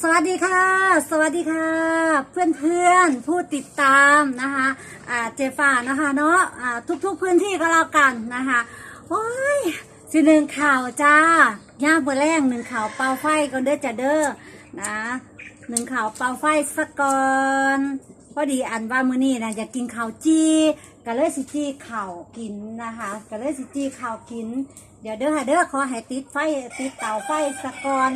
สวัสดีค่ะ สวัสดีค่ะ เพื่อนเพื่อนผู้ติดตามนะคะอ่าเจฟ้านะคะเนาะอ่าทุกๆพื้นที่ก็แล้วกันนะคะโอ้ยสิหนึ่งข่าวจ้าย่าเบอร์แรงหนึ่งข่าวเป่าไฟก่อนเด้อจ้าเด้อนะหนึ่งข่าวเป่าไฟสกก่อนพอดีอันว่ามื้อนี้นะอยากกินข้าวจีก็เลยสิจีข่าวกินนะคะก็เลยสิจีข่าวกิน เดี๋ยวเด้อค่ะเด้อขอให้ติดไฟติดเตาไฟสกก่อน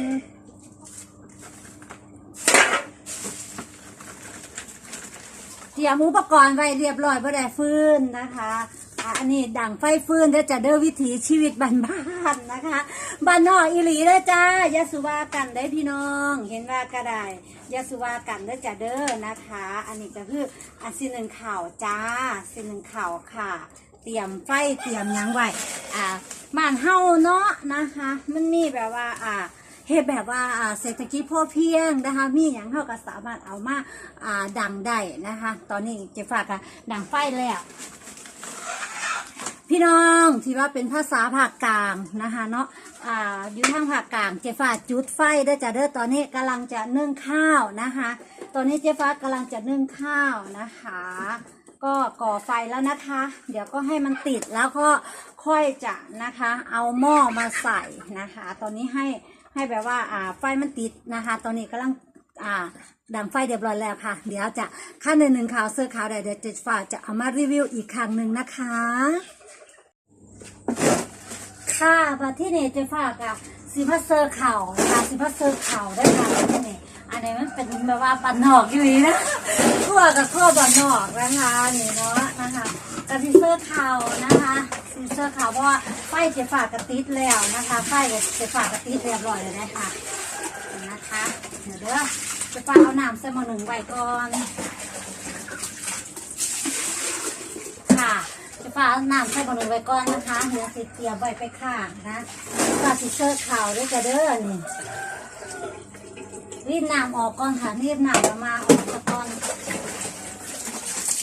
เตรียมอุปกรณ์ไว้เรียบร้อยเพื่ได้ฟื้นนะคะอะอันนี้ดังไฟฟืนเด้อจะเด้อวิถีชีวิตบ้านๆนะคะบ้านนอกอีหลีเด้อจ้ายาสุวากันได้อพี่น้อง เห็นว่าก็ได้ยาสุวากันเด้อจะเด้อนะคะ อันนี้ก็คืออันสิหนึ่งข่าวจ้าสิหนึ่งข่าวค่ะ เตรียมไฟเตรียมหยังไว้อ่าบ้านเฮาเนาะนะคะ มันมีแบบว่าอ่า เฮ็ดแบบว่าเศรษฐกิจพอเพียงนะคะ มีอย่างเท่ากับสามารถเอามาอ่าดังได้นะคะ ตอนนี้เจะฝากอะดังไฟแล้วพี่น้องที่ว่าเป็นภาษาภาคกลางนะคะเนาะอ่าอยู่ทางภาคกลางเจฟ้าจุดไฟได้จ้ะเด้อตอนนี้กำลังจะนึ่งข้าวนะคะ ตอนนี้เจฟ้ากำลังจะนึ่งข้าวนะคะ ก็ก่อไฟแล้วนะคะ เดี๋ยวก็ให้มันติดแล้วก็ค่อยจะนะคะ เอาหม้อมาใส่นะคะ ตอนนี้ให้ ให้แบบว่าอ่าไฟมันติดนะคะ ตอนนี้กำลังอ่าดังไฟเรียบร้อยแล้วค่ะ เดี๋ยวจะขั้นในหนึ่งข่าวเสื้อขาวใดเดี๋ยวเจฟ้าจะเอามารีวิวอีกครั้งหนึ่งนะคะ ค่ะมาที่นี่เจะฝากอะซิพัสเซอร์ข่าค่ะซิพัสเซอร์ข่าได้ค่ะที่นี่อันนี้มันเป็นแบบว่าปันนอกอยู่นี่นะทั่วกับข้อปันนอกนะคะนี่เนาะนะคะกับซิเซอร์ข่านะคะ ซิเซอร์เข่าเพราะว่าไฟเจะฝากกระติดแล้วนะคะไฟเจะฝากกระติดเรียบร้อยเลยนะคะนะคะเดี๋ยวเด้อเจะฝากเอาน้ำใส่ม้อหนึ่งไว้ก่อนค่ะจะฟ้าเอาน้ำใส่บนไว้ก่อนนะคะเดี๋ยวสิเตรียมไว้ไปข้างนะก็สิเสิร์ข่าวด้วยจะเด้อนี่รีดน้ำออกก่อนค่ะรีดน้ำออกมาออกตะกอน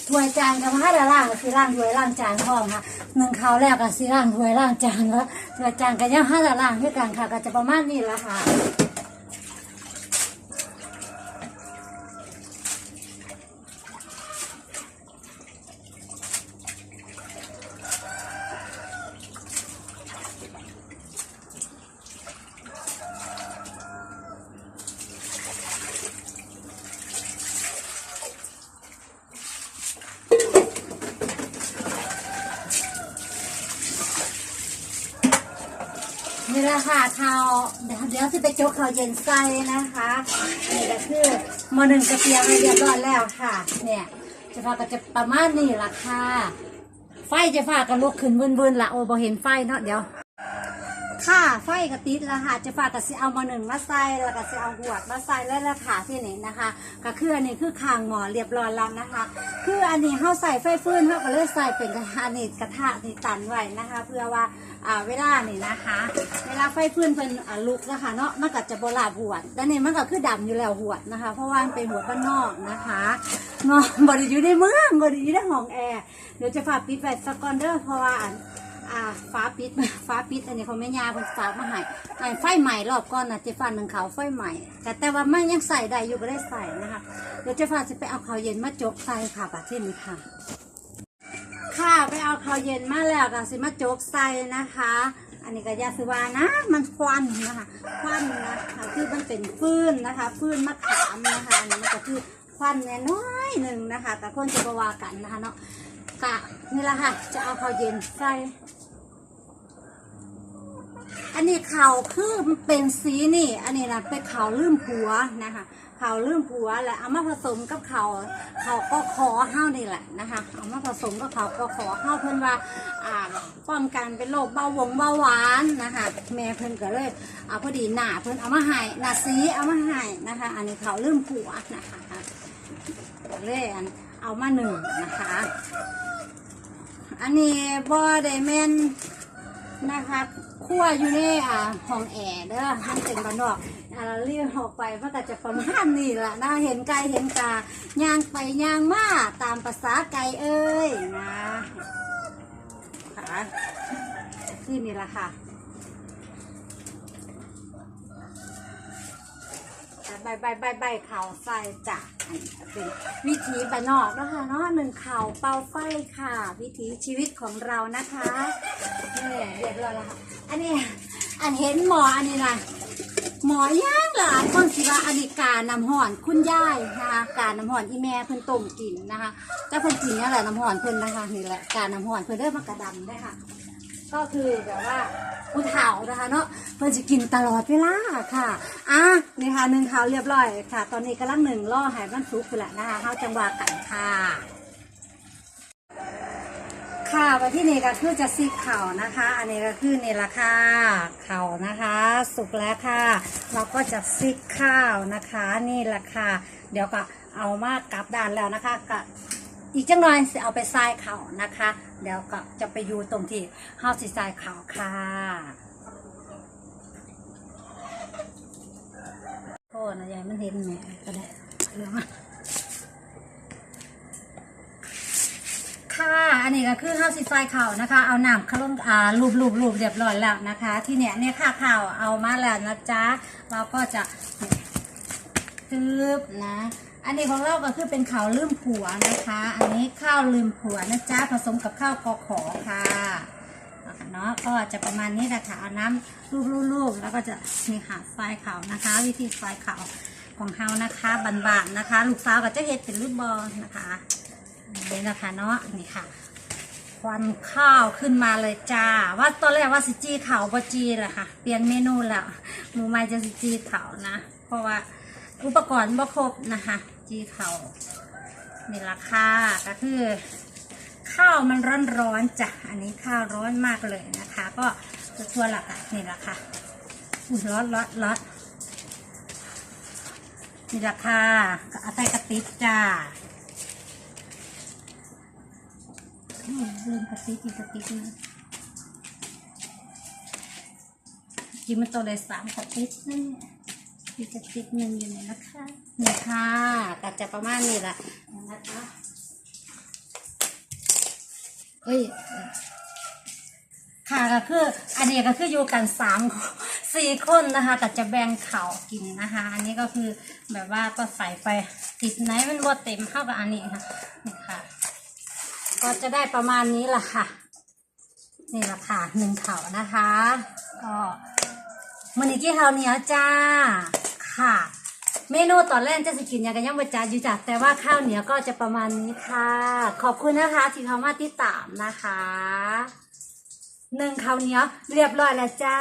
ถ้วยจานกับผ้าดาล่างก็สิล่างถ้วยล่างจานพร้อมค่ะ หนึ่งข้าวแล้วก็สิล่างถ้วยล่างจานแล้วถ้วยจานก็ยังห้าดาล่างด้วยกันค่ะ ก็จะประมาณนี้ละค่ะ ค่ะข้าวเดี๋ยวเดี๋ยวจะไปโจ๊กข้าวเย็นใส่นะคะนี่ก็คือมอหนึ่งกระเทียมเรียบร้อยแล้วค่ะ เนี่ยจะพาก็จะประมาณนี้ละค่ะ ไฟจะพากันลุกขึ้นวุ่นๆละโอ้บ่เห็นไฟเนาะเดี๋ยวค่ะไฟกระติดล้วค่ะจะฝากกระสิเอามาหนึ่งมาใส่แล้วก็สิเอาหัวดมาใส่แล้วราคาที่นี่นะคะ ก็คืออันนี้คือคางหมอเรียบร้อยแล้วนะคะ คืออันนี้เขาใส่ไฟฟื้นเขาก็เลยใส่เป็นกระทะนี่กระทะนี่ตันไว้นะคะ เพื่อว่า อ่าเวลานี่นะคะ เวลาไฟฟื้นเป็นอ่าลุกนะคะเนาะมันก็จะบลาหัวดแต่นี่มันก็คือดำอยู่แล้วหัวดนะคะ เพราะว่ามันเป็นหัวดบ้านนอกนะคะเนาะบริอยู่ในเมืองบริอยู่ในห้องแอร์เดี๋ยวจะฝากปิดไว้สักก่อนเด้อเพราะว่าอ่าฟ้าปิดฟ้าปิดอันนี้เขาไม่ยาเพิ่นฝากมาให้ให้ไฟใหม่รอบก่อนนะเจฟ้าหนึ่งเขาไฟใหม่แต่แต่ว่ามันยังใส่ได้อยู่ก็ได้ใส่นะคะเดี๋ยวเจฟ้าจะไปเอาเขาเย็นมาจกใส่ค่ะบัดที่นี้ค่ะ ไปเอาข้าวเย็นมาแล้วก็สิมาจกใส่นะคะ อันนี้ก็ยาสวานะ มันควันนะคะควันนะคะคือมันเป็นฟืนนะคะฟืนมะขามนะคะอันนี้มันก็คือควันน้อยหนึ่งนะคะ แต่คนจะบวากันนะคะเนาะกะนี่แหละค่ะ จะเอาข้าวเย็นใส่ อันนี้เขาคือเป็นสีนี่ อันนี้นะเป็นเขาลืมผัวนะคะเขาลืมผัวแหละเอามาผสมกับเขาเขาก็ขอห้าวนี่แหละนะคะเอามาผสมกับเขาก็ขอห้าวเพื่อนว่าอ่าป้องกันเป็นโรคเบาหวงเบาหวานนะคะแม่เพื่อนก็เลยเอาพอดีหนาเพื่อนเอามาให้หนาสีเอามาให้นะคะ อันนี้เขาลืมผัวนะคะเลยอันเอามาหนึ่งนะคะ อันนี้บอไดแมนนะคะ คั่วอยู่ในอ่าห้องแอร์เด้อมันเป็นบ้านนอกอ่าเรียกออกไปมันก็จะประมาณนี้แหละนะเห็นไก่เห็นกาย่างไปย่างมาตามภาษาไก่เอ้ยนะค่ะคือนี่แหละค่ะ กัน ใบใบใบใบข่าวใส่จ้ะอันนี้เป็นวิถีบ้านนอกนะคะเนาะหนึ่งข่าเป่าไฟค่ะ วิถีชีวิตของเรานะคะนี่เรียบร้อยแล้วค่ะอันนี้อันเห็นหมออันนี้นะหมอย่างเหลายคนคิว่าอันนี้กาน้ำห่อนคุณยายนะคะกาน้ำห่อนอีแม่เพิ่นต้มกินนะคะแต่เพิ่นกินนี่แหละน้ำห่อนเพิ่นนะคะนี่แหละกาน้ำห่อนเพิ่นเริ่มมากระดำได้ค่ะ ก็คือแบบว่าผู้เฒ่านะคะเนาะเพื่อจะกินตลอดเวลาค่ะอะนี่ค่ะหนึ่งเขาวเรียบร้อยค่ะ ตอนนี้กำลังหนึ่งล่อหายมันซุกอยู่แหละนะคะเข้าจังหวะกันค่ะ ค่ะวันที่นี่ก็คือจะซีกเข่านะคะ อันนี้ก็คือนี่ละค่ะเข่านะคะ สุกแล้วค่ะ เราก็จะซีกข้าวนะคะ นี่ละค่ะ เดี๋ยวก็เอามากลับด้านแล้วนะคะก็ อีกจังหน่อยสิเอาไปทรายเขานะคะ เดี๋ยวก็จะไปอยู่ตรงที่เฮาสิทรายเขาค่ะโอ้นะยายมันเห็นแหม่ก็ได้เรื่องค่ะ อันนี้ก็คือข้าวซีไฟเข่านะคะ เอาน้ำขลุ่นอ่ารูปรูปรูปเรียบร้อยแล้วนะคะ ที่เนี้ยเนี่ยค่ะข่าวเอามาแล้วนะจ๊ะ เราก็จะตึบนะ อันนี้ของเราก็คือเป็นข้าวลืมผัวนะคะ อันนี้ข้าวลืมผัวนะจ๊ะผสมกับข้าวกอขอค่ะเอค่ะเนาะก็จะประมาณนี้แหละค่ะเอาน้ำรูปๆๆแล้วก็จะนี่ค่ะไฟขาวนะคะ วิธีไฟขาวของเฮานะคะบานๆนะคะ ลูกสาวก็จะเฮ็ดเป็นรูปบอลนะคะนี่นะคะเนาะนี่ค่ะควันข้าวขึ้นมาเลยจ้า ว่าตอนแรกว่าสิจีเขาบจีแหละค่ะ เปลี่ยนเมนูแล้วหมูไม้จะสิจีเขานะ เพราะว่าอุปกรณ์บ่ครบนะคะ จีเขานี่ราคาก็คือ ข้าวมันร้อนๆจ้ะอันนี้ข้าวร้อนมากเลยนะคะ ก็จะทั่วหลักอะนี่ราคาอุ้ยร้อนร้อนร้อนนี่ราคาเอาใส่กระติบจ้าลืมกระติกอีกกระติกนึงกินมันตัวเลยสามกระติกนี่ อีกกระติกหนึ่งอยู่ไหนนะคะนี่ค่ะก็จะประมาณนี้แหละนะคะเอ้ยค่ะก็คืออันนี้ก็คืออยู่กันสามสี่คนนะคะก็จะแบ่งเข่าวกินนะคะ อันนี้ก็คือแบบว่าก็ใส่ไปติดไหนมันว่าเต็มเท่ากับอันนี้ค่ะนี่ค่ะ ก็จะได้ประมาณนี้แหละค่ะ นี่แหละค่ะหนึ่งเขานะคะ ก็มันนี้กี่เขาวเหนียวจ้า ค่ะ เมนูตอนแรกจะสกินอย่างกันยังปรจาอยู่จ้ะแต่ว่าข้าวเหนียวก็จะประมาณนี้ค่ะ ขอบคุณนะคะที่เข้ามาติดตามนะคะหนึ่งข้าวเหนียวเรียบร้อยแล้วจ้า